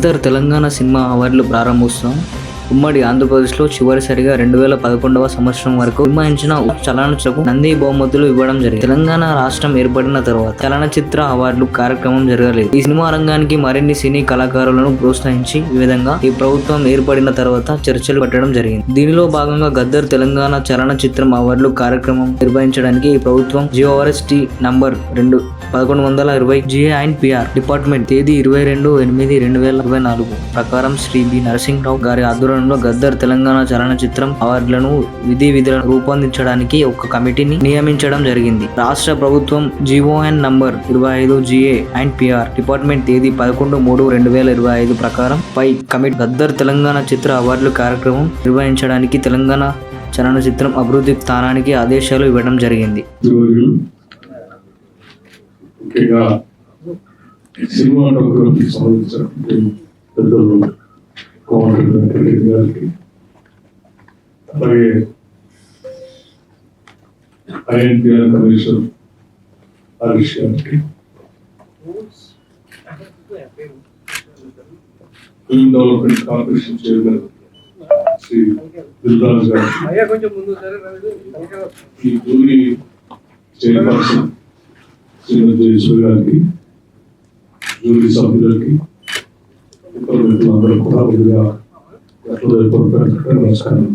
ఇద్దరు తెలంగాణ సినిమా అవార్డులు ప్రారంభోత్సవం. ఉమ్మడి ఆంధ్రప్రదేశ్లో చివరిసారిగా రెండు వేల పదకొండవ సంవత్సరం వరకు నిర్వహించిన చలనచిత్రకు నంది బహుమతులు ఇవ్వడం జరిగింది. తెలంగాణ రాష్ట్రం ఏర్పడిన తర్వాత చలనచిత్ర అవార్డులు కార్యక్రమం జరగలేదు. ఈ సినిమా రంగానికి మరిన్ని సినీ కళాకారులను ప్రోత్సహించి ఈ విధంగా ఈ ప్రభుత్వం ఏర్పడిన తర్వాత చర్చలు పెట్టడం జరిగింది. దీనిలో భాగంగా గద్దర్ తెలంగాణ చలనచిత్రం అవార్డులు కార్యక్రమం నిర్వహించడానికి ఈ ప్రభుత్వం జిఓఆర్ఎస్టీ నంబర్ రెండు పదకొండు వందల ఇరవై జిఏ అండ్ పిఆర్ డిపార్ట్మెంట్ తేదీ ఇరవై రెండు ఎనిమిది రెండు వేల ఇరవై నాలుగు ప్రకారం శ్రీ బి నరసింహరావు గారి ఆధ్వర్యంలో గద్దర్ తెలంగాణ చలనచిత్రం అవార్డులను విధి విధులను రూపొందించడానికి ఒక కమిటీని నియమించడం జరిగింది. రాష్ట్ర ప్రభుత్వం జిఓఎన్ నంబర్ ఇరవై ఐదు జిఏ అండ్ పిఆర్ డిపార్ట్మెంట్ తేదీ పదకొండు మూడు రెండు వేల ఇరవై ఐదు ప్రకారం పై కమిటీ గద్దర్ తెలంగాణ చిత్ర అవార్డులు కార్యక్రమం నిర్వహించడానికి తెలంగాణ చలనచిత్రం అభివృద్ధి స్థానానికి ఆదేశాలు ఇవ్వడం జరిగింది. సినిమాటోగ్రఫీ పెద్దలు కోమటి వెంకటరెడ్డి గారికి అలాగే ఐఎన్పిఆర్ కమిషన్ హరీష్ గారికి film development corporation chairman Shri Dilraj గారికి ఈ భూమి చైర్పర్సన్ శ్రీమతి జయేశ్వరి గారికి జూరీ సభ్యులకి ఇతర మిత్రులందరూ కూడా ముందుగా హృదయపూర్వక నమస్కారం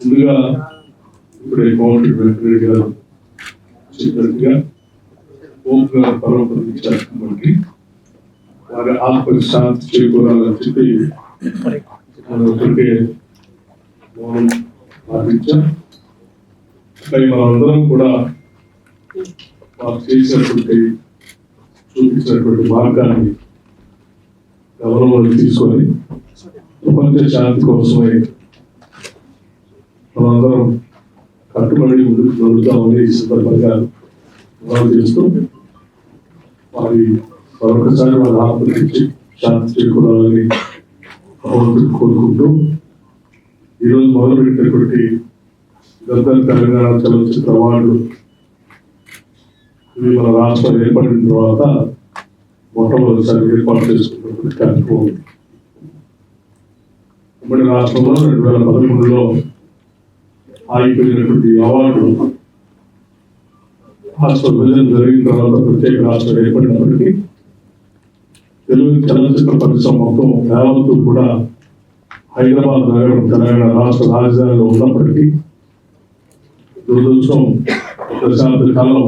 ముందుగా ఇప్పుడే కోమటి వెంకటరెడ్డి గారు చెప్పినట్టుగా ఓపుగా పర్వపతించారు కాబట్టి వారి ఆత్మకి శాంతి చేకూరాలని చెప్పి మనం ఇప్పటికే మౌనం పాటించాం మరి మనందరం కూడా వారు చేసినటువంటి చూపించినటువంటి మార్గాన్ని గౌరవంలో తీసుకొని ప్రపంచ శాంతి కోసమై మనందరం కట్టుబడి ముందుకు నడుద్దామని ఈ సందర్భంగా మనం చేస్తూ వారి మరొకసారి వారి ఆపరించి శాంతి చేకూరాలని భగవంతుడు కోరుకుంటూ ఈరోజు మొదలుపెట్టినటువంటి గద్దర్ తెలంగాణ చలనచిత్ర అవార్డు ఇవి మన రాష్ట్రం ఏర్పడిన తర్వాత మొట్టమొదటిసారి ఏర్పాటు చేసుకున్నటువంటి కార్యక్రమం. ఉమ్మడి రాష్ట్రంలో రెండు వేల పదమూడులో ఆగిపోయినటువంటి అవార్డు రాష్ట్ర విభజన జరిగిన తర్వాత ప్రత్యేక రాష్ట్రం ఏర్పడినప్పటికీ తెలుగు చలనచిత్ర పరిశ్రమ మొత్తం యావత్తు కూడా హైదరాబాద్ నగరం తెలంగాణ రాష్ట్ర రాజధానిలో ఉన్నప్పటికీ దురదృష్టం దశాబ్ద కాలం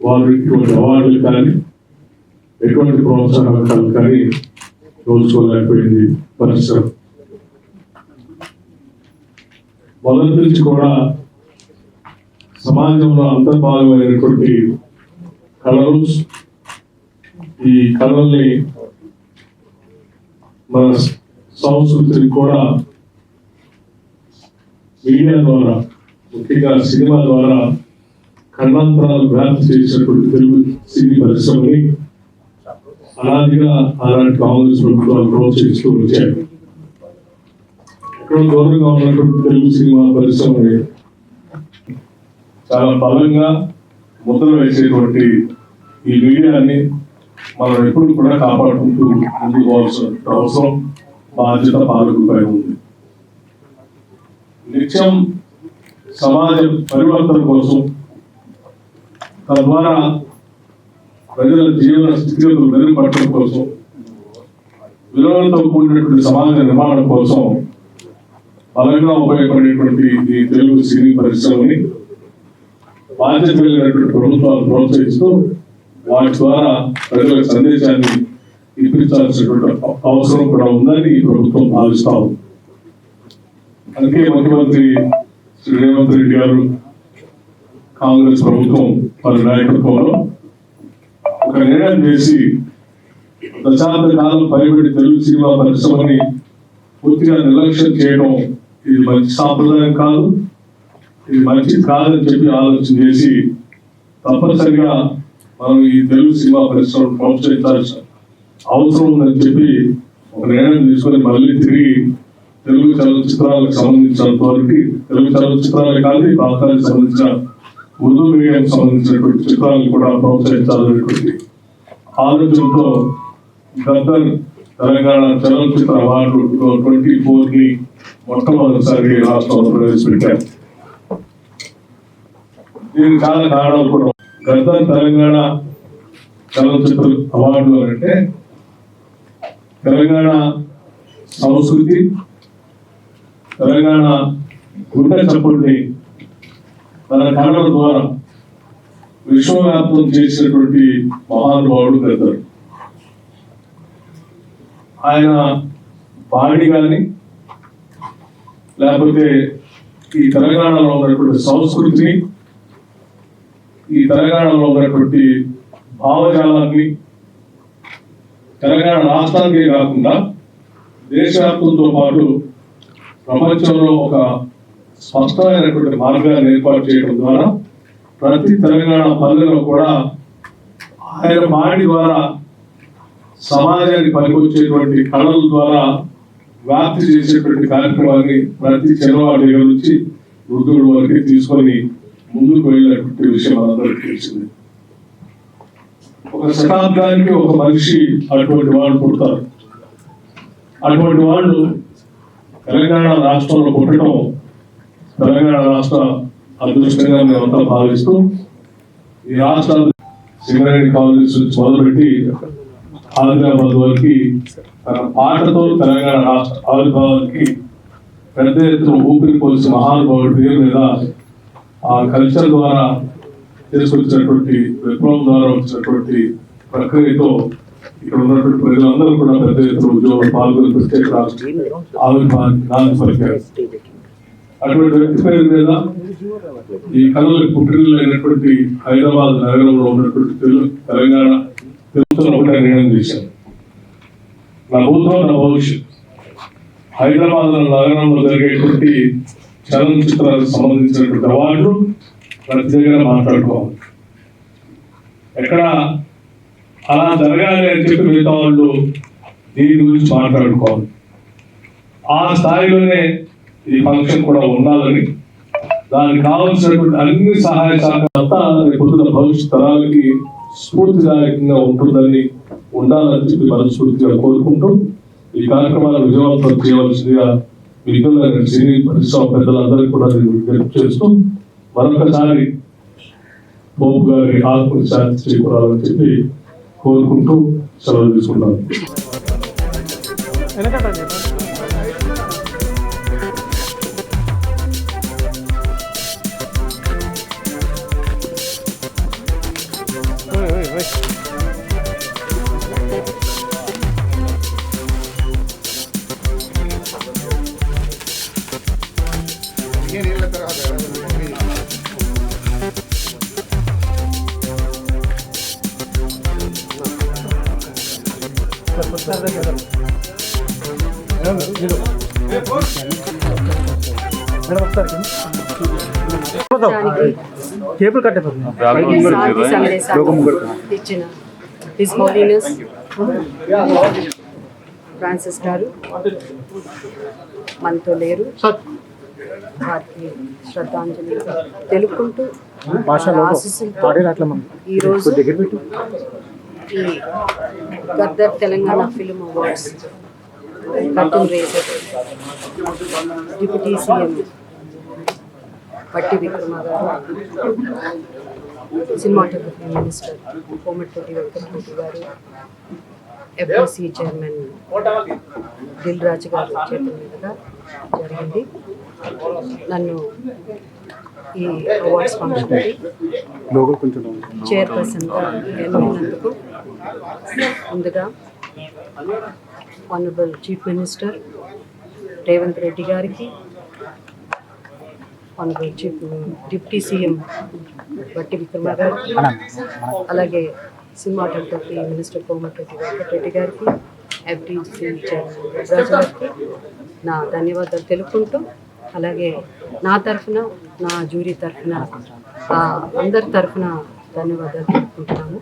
వారు ఇటువంటి అవార్డులు కానీ ఎటువంటి ప్రోత్సాహకాలు కానీ రోజుకోలేకపోయింది పరిశ్రమ మొదటి నుంచి కూడా సమాజంలో అంతర్భాగమైనటువంటి కళలు ఈ కళల్ని మన సంస్కృతిని కూడా మీడియా ద్వారా ముఖ్యంగా సినిమా ద్వారా ఖండాంతరాలు వ్యాప్తి చేసినటువంటి తెలుగు సినీ పరిశ్రమని అనాదిగా అలాంటి కాంగ్రెస్ ప్రభుత్వాలు ప్రోత్సహిస్తూ వచ్చాయి. ఎక్కడో దూరంగా ఉన్నటువంటి తెలుగు సినిమా పరిశ్రమని చాలా బలంగా ముద్ర వేసేటువంటి ఈ మీడియాని మనం ఎప్పుడు కూడా కాపాడుకుంటూ ముందుకు పోవాల్సిన అవసరం బాధ్యత పాలకులపై ఉంది. నిత్యం సమాజ పరివర్తన కోసం తద్వారా ప్రజల జీవన స్థితిగతులు మెరుగుపడటం కోసం విలువలతో కూడినటువంటి సమాజ నిర్మాణం కోసం బలంగా ఉపయోగపడేటువంటి ఈ తెలుగు సినీ పరిశ్రమని బాధ్యత కలిగినటువంటి ప్రభుత్వాలు ప్రోత్సహిస్తూ వాటి ద్వారా ప్రజలకు సందేశాన్ని ఇప్పించాల్సినటువంటి అవసరం కూడా ఉందని ఈ ప్రభుత్వం భావిస్తా ఉంది. అందుకే ముఖ్యమంత్రి శ్రీ రేవంత్ రెడ్డి గారు కాంగ్రెస్ ప్రభుత్వం వారి నాయకత్వంలో ఒక నిర్ణయం చేసి దశాబ్ద కాలం పైబడి తెలుగు సినిమా పరిశ్రమని పూర్తిగా నిర్లక్ష్యం చేయడం ఇది మంచి సాంప్రదాయం కాదు. ఇది మంచిది కాదని చెప్పి ఆలోచన చేసి తప్పనిసరిగా మనం ఈ తెలుగు సినిమా పరిశ్రమను ప్రోత్సహించాల్సిన అవసరం ఉందని చెప్పి ఒక నిర్ణయం తీసుకొని మళ్ళీ తిరిగి తెలుగు చలనచిత్రాలకు సంబంధించినంత వరకు తెలుగు చలనచిత్రాలే కాదు ఈ ప్రాంతానికి సంబంధించిన ఉర్దూ మీడియాకి సంబంధించినటువంటి చిత్రాలను కూడా ప్రోత్సహించాలనేటువంటి ఆలోచనతో గద్దర్ తెలంగాణ చలనచిత్ర అవార్డు ట్వంటీ ఫోర్ని మొట్టమొదటిసారి రాష్ట్రంలో ప్రవేశపెట్టారు. దీనికి చాలా కారణాలు కూడా గద్దర్ తెలంగాణ చలనచిత్ర అవార్డు అంటే తెలంగాణ సంస్కృతి తెలంగాణ గుండె చప్పుడిని తన కళల ద్వారా విశ్వవ్యాప్తం చేసినటువంటి మహానుభావుడు పెద్దలు. ఆయన బాణి కానీ లేకపోతే ఈ తెలంగాణలో ఉన్నటువంటి సంస్కృతిని ఈ తెలంగాణలో ఉన్నటువంటి భావజాలాన్ని తెలంగాణ రాష్ట్రానికే కాకుండా దేశవ్యాప్తంతో పాటు ప్రపంచంలో ఒక స్పష్టమైనటువంటి మార్గాన్ని ఏర్పాటు చేయడం ద్వారా ప్రతి తెలంగాణ పల్లెలో కూడా ఆయన మాడి ద్వారా సమాజానికి పనికొచ్చేటువంటి కళల ద్వారా వ్యాప్తి చేసేటువంటి కార్యక్రమాన్ని ప్రతి చిన్నవాడి దగ్గర నుంచి వృద్ధుడు వరకు తీసుకొని ముందుకు వెళ్ళినటువంటి విషయం అందరికీ తెలిసింది. ఒక శతాబ్దానికి ఒక మనిషి అటువంటి వాళ్ళు పుడతారు. అటువంటి వాళ్ళు తెలంగాణ రాష్ట్రంలో పుట్టడం తెలంగాణ రాష్ట్ర అదృష్టంగా మేమంతా భావిస్తూ ఈ రాష్ట్ర సింగరేణి కాలేజ్ నుంచి మొదలుపెట్టి ఆదిలాబాద్ వరకు తన పాటతో తెలంగాణ రాష్ట్ర ఆవిర్భావానికి పెద్ద ఎత్తున ఊపిరి పోసిన మహానుభావుడి పేరు మీద ఆ కల్చర్ ద్వారా తీసుకొచ్చినటువంటి విప్లవం ద్వారా వచ్చినటువంటి ప్రక్రియతో ఇక్కడ ఉన్నటువంటి ప్రజలందరూ కూడా పెద్ద ఎత్తున ఉద్యోగం పాల్గొని ప్రత్యేక రాష్ట్ర ఆవిర్భావానికి నాంది పలికారు. అటువంటి వ్యక్తి పేరు మీద ఈ కళలకు పుట్టినలు అయినటువంటి హైదరాబాద్ నగరంలో ఉన్నటువంటి తెలుగు తెలంగాణ తెలుగుతో ఒకటి నిర్ణయం చేశాను నా భూతం నా భవిష్యత్. హైదరాబాద్ నగరంలో జరిగేటువంటి చలనచిత్రాలకు సంబంధించినటువంటి అవార్డు ప్రతి దగ్గర మాట్లాడుకోవాలి. ఎక్కడ అలా జరగాలి అని చెప్పి మిగతా వాళ్ళు దీని గురించి మాట్లాడుకోవాలి. ఆ స్థాయిలోనే ఈ ఫంక్షన్ కూడా ఉండాలని. దానికి కావలసినటువంటి అన్ని సహాయ సహకారంతా పొద్దున భవిష్యత్ తరాలకి స్ఫూర్తిదాయకంగా ఉంటుందని ఉండాలని చెప్పి మనస్ఫూర్తిగా కోరుకుంటూ ఈ కార్యక్రమాన్ని విజయవంతం చేయవలసిందిగా మిగిలిన సినీ పరిశ్రమ పెద్దలందరికీ కూడా విజ్ఞప్తి చేస్తూ మరొకసారి బాబు గారి ఆత్మకు శాంతి చేకూరాలని చెప్పి కోరుకుంటూ సెలవు కేబుల్ కట్టేపోతుంది శాంతి సందేశం ఇచ్చిన. హిస్ హోలీనెస్ ఫ్రాన్సిస్ గారు. మనతో లేరు. వారికి శ్రద్ధాంజలి తెలుపుకుంటూ ఆశీస్సులతో ఈరోజు ఈ Gaddar Telangana film awards curtain raiser deputy CM Bhatti Vikramarka garu cinematography minister Komatireddy Venkatareddy గారు ఎఫ్ఓసి చైర్మన్ దిల్ రాజు గారు చేతుల మీదుగా జరిగింది. నన్ను ఈ అవార్డ్స్ ఫంక్షన్కి చైర్పర్సన్గా ఎన్నుకున్నందుకు ముందుగా honourable chief minister Revanth Reddy garu honourable chief deputy CM Bhatti Vikrama గారికి అలాగే సినిమాటోగ్రఫీ మినిస్టర్ కోమటిరెడ్డి వెంకటరెడ్డి గారికి ఎఫ్డీసీ చైర్మన్ గారికి నా ధన్యవాదాలు తెలుపుకుంటూ అలాగే నా తరఫున నా జూరీ తరఫున అందరి తరఫున ధన్యవాదాలు తెలుపుకుంటున్నాము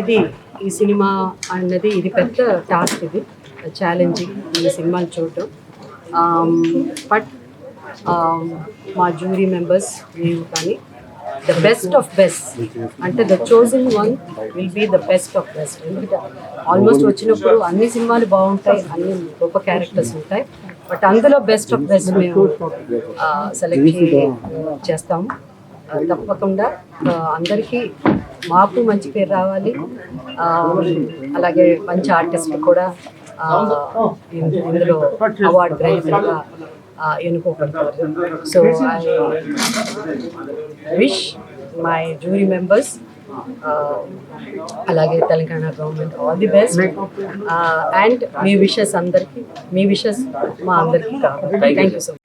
ఇది ఈ సినిమా అన్నది ఇది పెద్ద టాస్క్ ఇది ఛాలెంజింగ్ ఈ సినిమాలు చూడటం బట్ మా జూరీ మెంబర్స్ మేము కానీ ద బెస్ట్ ఆఫ్ బెస్ట్ అంటే the chosen one will be the best of best ఎందుకంటే ఆల్మోస్ట్ వచ్చినప్పుడు అన్ని సినిమాలు బాగుంటాయి అన్ని గొప్ప క్యారెక్టర్స్ ఉంటాయి. బట్ అందులో బెస్ట్ ఆఫ్ బెస్ట్ మేము సెలెక్ట్ చేస్తాము తప్పకుండా అందరికీ మాకు మంచి పేరు రావాలి. అలాగే మంచి ఆర్టిస్టులు కూడా ఇందులో అవార్డు గ్రహీతలుగా ఎన్నుకోబడతారు so I wish my jury members అలాగే Telangana government. All the best and me wishes అందరికీ మీ విషెస్ మా అందరికీ. కావాలి థ్యాంక్ యూ సో మచ్